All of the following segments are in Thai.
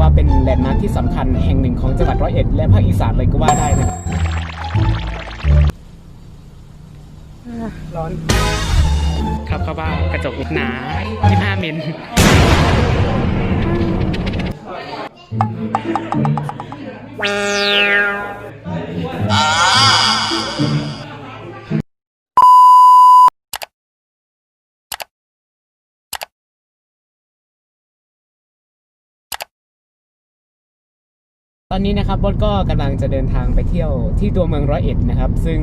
ว่าเป็นแลนด์มาร์คที่สำคัญแห่งหนึ่งของจังหวัดร้อยเอ็ดและภาคอีสานเลยก็ว่าได้นะครับร้อนครับเขาว่ากระจกหนา25 มิล ตอนนี้นะครับบดก็กำลังจะเดินทางไปเที่ยวที่ตัวเมืองร้อยเอ็ดนะครับ ซึ่ง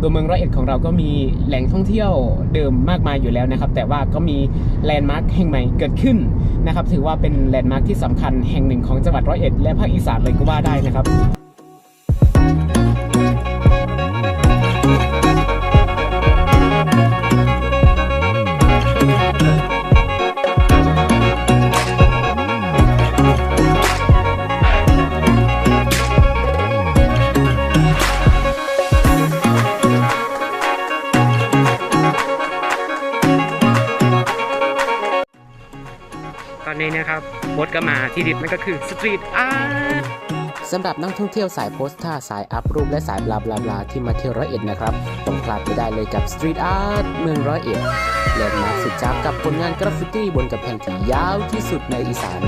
ตัวเมืองร้อยเอ็ดของเราก็มีแหล่งท่องเที่ยวเดิมมากมายอยู่แล้วนะครับ แต่ว่าก็มีแลนด์มาร์คแห่งใหม่เกิดขึ้นนะครับ ถือว่าเป็นแลนด์มาร์คที่สำคัญแห่งหนึ่งของจังหวัดร้อยเอ็ดและภาคอีสานเลยก็ว่าได้นะครับ ตอนนี้นะครับบดก็มาที่ดิบนั่นก็คือสตรีทอาร์ตสำหรับนักท่องเที่ยวสายโพสท่าสายอัพรูปและสายบลาบลาบลาที่มาเที่ยวร้อยเอ็ดนะครับต้องพลาดไม่ได้เลยกับสตรีทอาร์ตเมืองร้อยเอ็ดแลนด์มาร์คสุดจ้ากับผลงานกราฟฟิตี้บนกำแพงที่ยาวที่สุดในอีสาน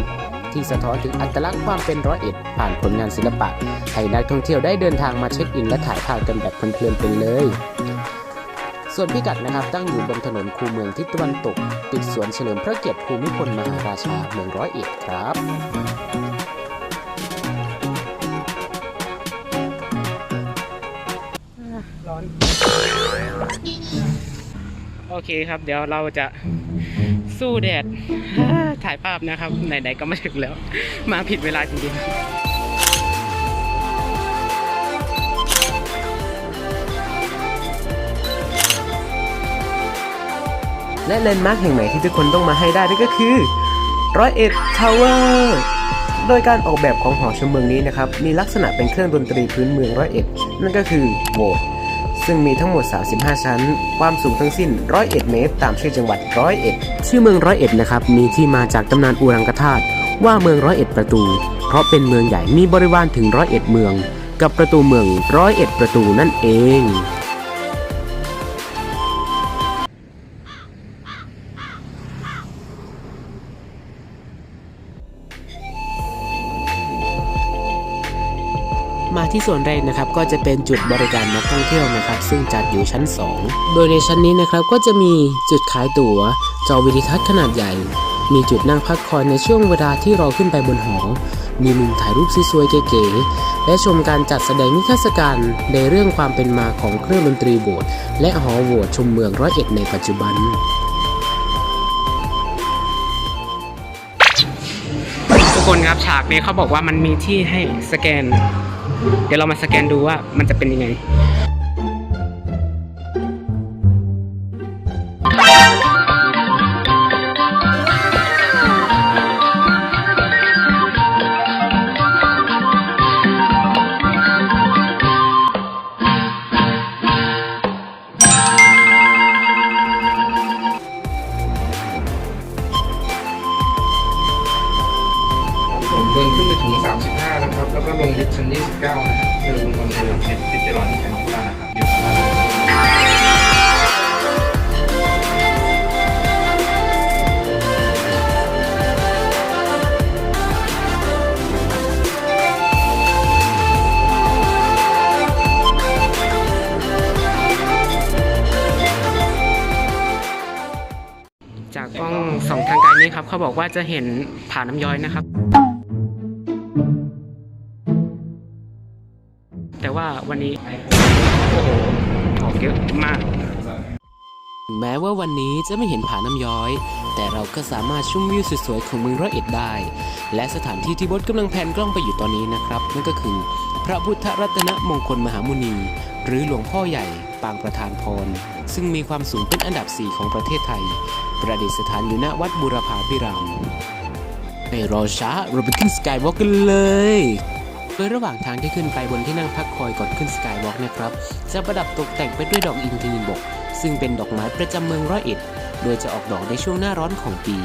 ที่สะท้อนถึงอัตลักษณ์ความเป็นร้อยเอ็ดผ่านผลงานศิลปะ ให้นักท่องเที่ยวได้เดินทางมาเช็คอินและถ่ายภาพกันแบบเพลินๆไปเลย ส่วนพิกัดนะครับตั้งอยู่บนถนนคูเมืองทิศตะวันตก ติดสวนเฉลิมพระเกียรติภูมิพลมหาราชาเมืองร้อยเอ็ดครับร้อนโอเคครับ เดี๋ยวเราจะสู้แดดถ่ายภาพนะครับ ไหนๆก็มาถึงแล้ว มาผิดเวลาจริงๆ และแลนด์มาร์คแห่งใหม่ที่ทุกคนต้องมาให้ได้นั่นก็คือร้อยเอ็ดทาวเวอร์โดยการออกแบบของหอชมเมืองนี้นะครับ มีลักษณะเป็นเครื่องดนตรีพื้นเมืองร้อยเอ็ดนั่นก็คือโบสถ์ซึ่งมีทั้งหมด 35 ชั้น ความสูงทั้งสิ้น 101 เมตร ตามชื่อจังหวัดร้อยเอ็ดชื่อเมืองร้อยเอ็ดนะครับ มีที่มาจากตำนานอูรังกธาตุว่าเมืองร้อยเอ็ดประตู เพราะเป็นเมืองใหญ่มีบริวารถึงร้อยเอ็ดเมือง กับประตูเมืองร้อยเอ็ดประตูนั่นเอง ที่ส่วนแรกนะครับก็จะเป็นจุดบริการนักท่องเที่ยวนะครับ ซึ่งจัดอยู่ชั้น 2 โดยในชั้นนี้นะครับก็จะมีจุดขายตั๋ว จอวิดีทัศน์ขนาดใหญ่ มีจุดนั่งพักคอยในช่วงเวลาที่รอขึ้นไปบนหอ มีมุมถ่ายรูปสวยๆเก๋ๆและชมการจัดแสดงนิทรรศการในเรื่องความเป็นมาของเครื่องดนตรีโบสถ์และหอโหวตชมเมืองร้อยเอ็ดในปัจจุบันทุกคนครับฉากนี้เขาบอกว่ามันมีที่ให้สแกน เดี๋ยวเรามาสแกนดูว่ามันจะเป็นยังไง ลงลิฟต์ชั้น29นะครับเดินลงมาในหลังลิฟต์ที่จะรอที่ชั้น29นะครับอยู่ข้างล่างจากกล้องสองทางไกลนี้ครับเขาบอกว่าจะเห็นผาน้ำย้อยนะครับ ว่าวันนี้ โอ้โหออกเยอะมาก แม้ว่าวันนี้จะไม่เห็นผาน้ำย้อย แต่เราก็สามารถชุ่มวิวสวยๆของเมืองร้อยเอ็ดได้ และสถานที่ที่บดกำลังแพนกล้องไปอยู่ตอนนี้นะครับ นั่นก็คือ พระพุทธรัตนมงคลมหามุนี หรือหลวงพ่อใหญ่ ปางประธานพร ซึ่งมีความสูงเป็นอันดับ 4 ของประเทศไทย ประดิษฐานอยู่ณวัดบูรพาพิรามไม่รอช้าเราไปขึ้นสกายวอล์กกันเลย โดยระหว่างทางที่ขึ้นไปบนที่นั่งพักคอยก่อนขึ้นสกายวอล์กนะครับ จะประดับตกแต่งไปด้วยดอกอินทนินบก ซึ่งเป็นดอกไม้ประจำเมืองร้อยเอ็ด โดยจะออกดอกในช่วงหน้าร้อนของปี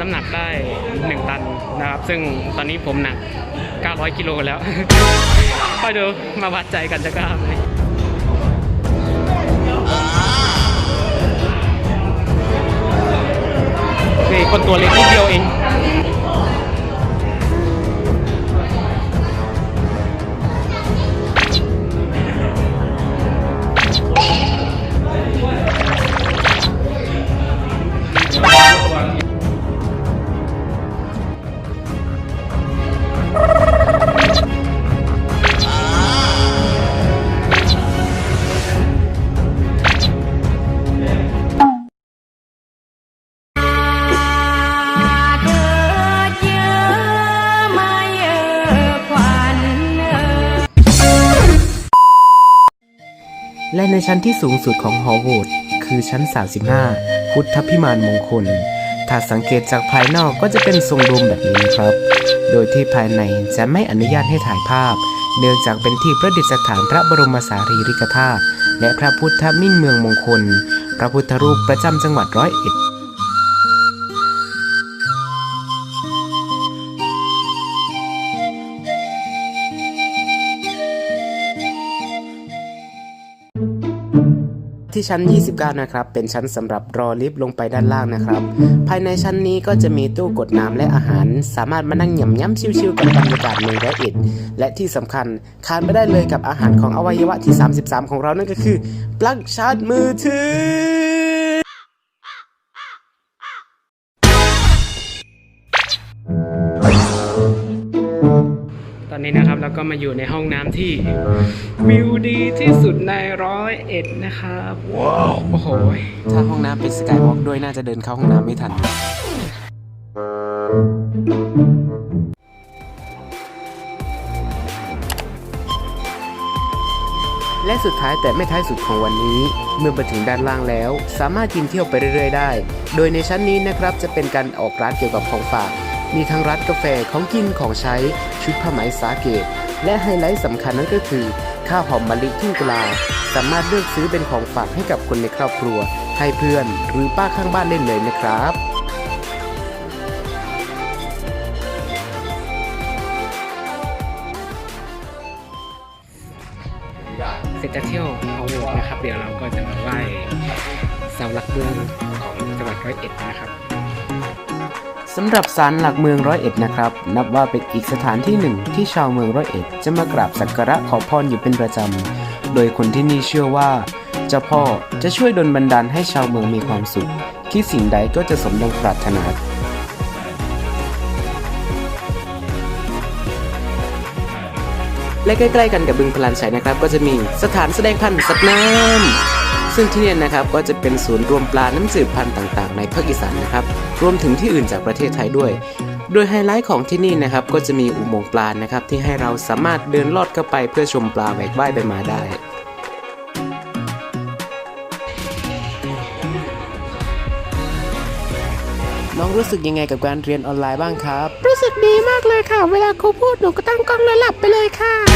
น้ำหนักได้ 1 ตันนะครับ ซึ่งตอนนี้ผมหนัก 900 กิโลแล้วค่อยดูมาวัดใจกันจะกล้าไหมนี่คนตัวเล็กนิดเดียวเอง และในชั้นที่สูงสุดของหอโหวตคือชั้น 35 พุทธพิมานมงคล ถ้าสังเกตจากภายนอกก็จะเป็นทรงรวมแบบนี้นะครับ โดยที่ภายในจะไม่อนุญาตให้ถ่ายภาพ เนื่องจากเป็นที่ประดิษฐานพระบรมสารีริกธาตุและพระพุทธมิ่งเมืองมงคล พระพุทธรูปประจำจังหวัดร้อยเอ็ด ที่ชั้น 29 นะครับ เป็นชั้นสำหรับรอลิฟต์ลงไปด้านล่างนะครับ ภายในชั้นนี้ก็จะมีตู้กดน้ำและอาหาร สามารถมานั่งหย่ำย้ำชิวๆกับบรรยากาศเมืองร้อยเอ็ดและที่สำคัญขาดไม่ได้เลยกับอาหารของอวัยวะที่ 33 ของเรานั่นก็คือ ปลั๊กชาร์จมือถือ อนนี้นะครับเราก็มาอยู่ในห้องน้ำที่วิวดีที่สุดในร้อยเอ็ดนะครับว้าวโอ้โหถ้าห้องน้ำเป็นสกายวอล์กด้วยน่าจะเดินเข้าห้องน้ำไม่ทันและสุดท้ายแต่ไม่ท้ายสุดของวันนี้ เมื่อไปถึงด้านล่างแล้ว สามารถกินเที่ยวไปเรื่อยๆได้ โดยในชั้นนี้นะครับจะเป็นการออกร้านเกี่ยวกับของฝาก มีทั้งร้านกาแฟของกินของใช้ชุดผ้าไหมสาเกต และไฮไลท์สำคัญนั่นก็คือ ข้าวหอมมะลิทุ่งกุลา สามารถเลือกซื้อเป็นของฝากให้กับคนในครอบครัว ให้เพื่อนหรือป้าข้างบ้านเล่นเลยนะครับเสร็จจากเที่ยวเอาโหวนะครับ เดี๋ยวเราก็จะมาไหว้เสาหลักเมืองของจังหวัดร้อยเอ็ดนะครับ สำหรับศาลหลักเมืองร้อยเอ็ดนะครับ นับว่าเป็นอีกสถานที่หนึ่งที่ชาวเมืองร้อยเอ็ดจะมากราบสักการะขอพรอยู่เป็นประจำ โดยคนที่นี่เชื่อว่า เจ้าพ่อจะช่วยดลบันดาลให้ชาวเมืองมีความสุขคิดสิ่งใดก็จะสมดังปรารถนาและใกล้ๆกันกับบึงพลานชัยนะครับ ก็จะมีสถานแสดงพันธุ์สัตว์น้ำ ซึ่งที่นี่นะครับก็จะเป็นศูนย์รวมปลาน้ำจืดพันธุ์ต่างๆ ในภาคอีสานนะครับรวมถึงที่อื่นจากประเทศไทยด้วย โดยไฮไลท์ของที่นี่นะครับก็จะมีอุโมงค์ปลานะครับที่ให้เราสามารถเดินลอดเข้าไปเพื่อชมปลาแหวกว่ายไปมาได้น้องรู้สึกยังไงกับการเรียนออนไลน์บ้างครับ รู้สึกดีมากเลยค่ะ เวลาครูพูดหนูก็ตั้งกล้องแล้วหลับไปเลยค่ะ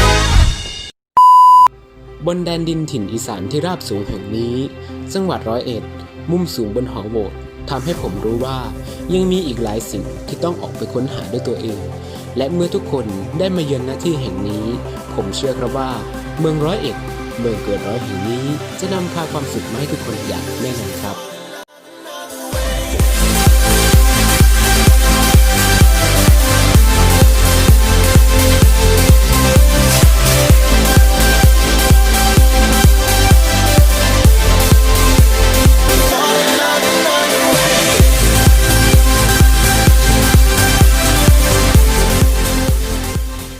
บนแดนดินถิ่นอีสานที่ราบสูงแห่งนี้ จังหวัดร้อยเอ็ด มุมสูงบนหอโหวตทำให้ผมรู้ว่า ยังมีอีกหลายสิ่งที่ต้องออกไปค้นหาด้วยตัวเอง และเมื่อทุกคนได้มาเยือนหน้าที่แห่งนี้ ผมเชื่อครับว่า เมืองร้อยเอ็ด เมืองเกิดร้อยแห่งนี้ จะนำพาความสุขมาให้ทุกคนอย่างแน่นอนครับ